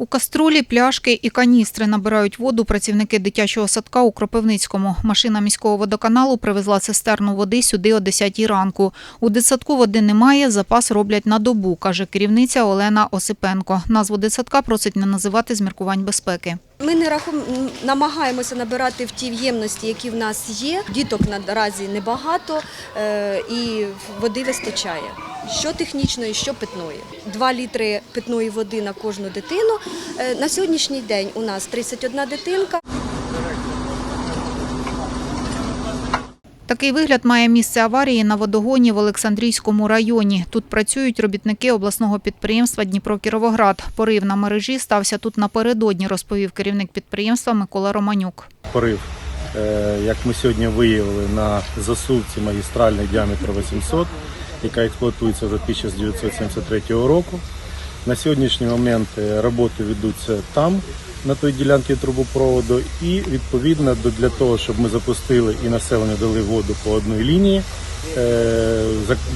У каструлі, пляшки і каністри набирають воду працівники дитячого садка у Кропивницькому. Машина міського водоканалу привезла цистерну води сюди о 10 ранку. У дитсадку води немає, запас роблять на добу, каже керівниця Олена Осипенко. Назву дитсадка просить не називати з міркувань безпеки. Ми не раху... намагаємося набирати в ті в'ємності, які в нас є. Діток наразі небагато е, і води вистачає. Що технічної, що питної. Два літри питної води на кожну дитину. Е, На сьогоднішній день у нас 31 дитинка. Такий вигляд має місце аварії на водогоні в Олександрійському районі. Тут працюють робітники обласного підприємства Дніпро-Кіровоград. Порив на мережі стався тут напередодні, розповів керівник підприємства Микола Романюк. порив, е, як ми сьогодні виявили на засувці магістральний діаметр 800, яка експлуатується вже 1973 року. На сьогоднішній момент е, роботи ведуться там, на той ділянці трубопроводу, і відповідно для того, щоб ми запустили і населення дали воду по одній лінії, е,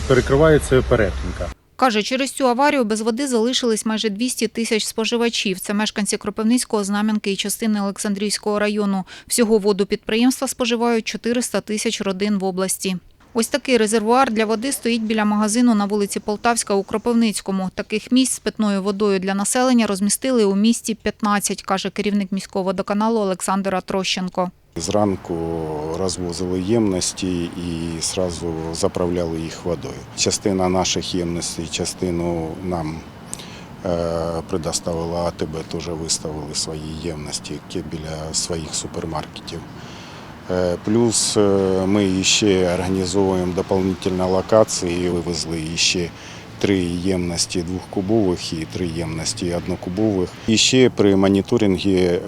перекривається перетинка. Каже, через цю аварію без води залишились майже 200 тисяч споживачів. Це мешканці Кропивницького, Знам'янки і частини Олександрійського району. Всього воду підприємства споживають 400 тисяч родин в області. Ось такий резервуар для води стоїть біля магазину на вулиці Полтавська у Кропивницькому. Таких місць з питною водою для населення розмістили у місті 15, каже керівник міського водоканалу Олександр Трощенко. Зранку розвозили ємності і одразу заправляли їх водою. Частина наших ємностей, частину нам е, предоставила АТБ, теж виставили свої ємності які біля своїх супермаркетів. Е, Плюс е, ми ще організовуємо дополнительні локації, вивезли ще три ємності двохкубових і три ємності однокубових. І ще при моніторингі е,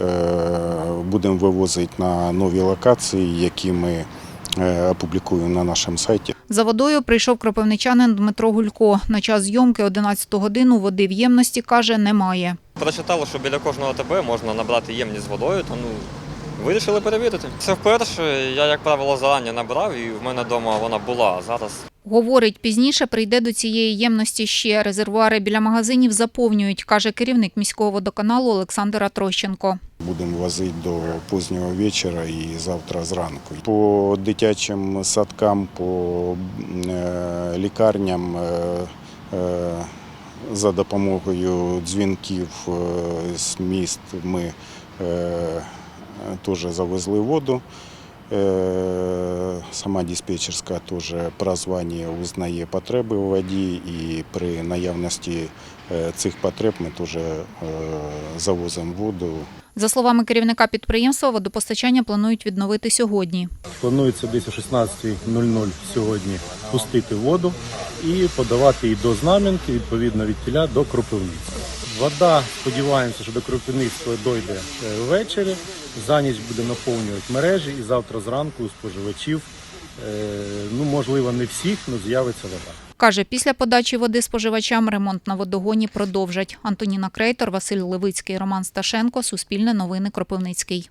будемо вивозити на нові локації, які ми опублікуємо на нашому сайті. За водою прийшов кропивничанин Дмитро Гулько. На час зйомки 11 годину води в ємності, каже, немає. Прочитали, що біля кожного ТБ можна набрати ємність з водою, то ну вирішили перевірити. Це вперше. Я, як правило, зарані набрав, і в мене вдома вона була. Зараз Говорить, пізніше прийде до цієї ємності ще. Резервуари біля магазинів заповнюють, каже керівник міського водоканалу Олександр Трощенко. Будемо возити до позднього вечора і завтра зранку. По дитячим садкам, по е, лікарням е, е, за допомогою дзвінків з міст ми теж завезли воду. Е, Сама диспетчерська теж прозвання узнає потреби у воді і при наявності е, цих потреб ми теж е, завозимо воду За словами керівника підприємства, водопостачання планують відновити сьогодні. Планується десь о 16.00 сьогодні пустити воду і подавати її до Знам'янки, відповідно від тіля до Кропивницького. Вода, сподіваємося, що до Кропивницького дойде е, ввечері. За ніч буде наповнювати мережі і завтра зранку у споживачів, е, ну можливо, не всіх, але з'явиться вода. Каже, після подачі води споживачам ремонт на водогоні продовжать. Антоніна Крейтор, Василь Левицький, Роман Сташенко, Суспільне новини Кропивницький.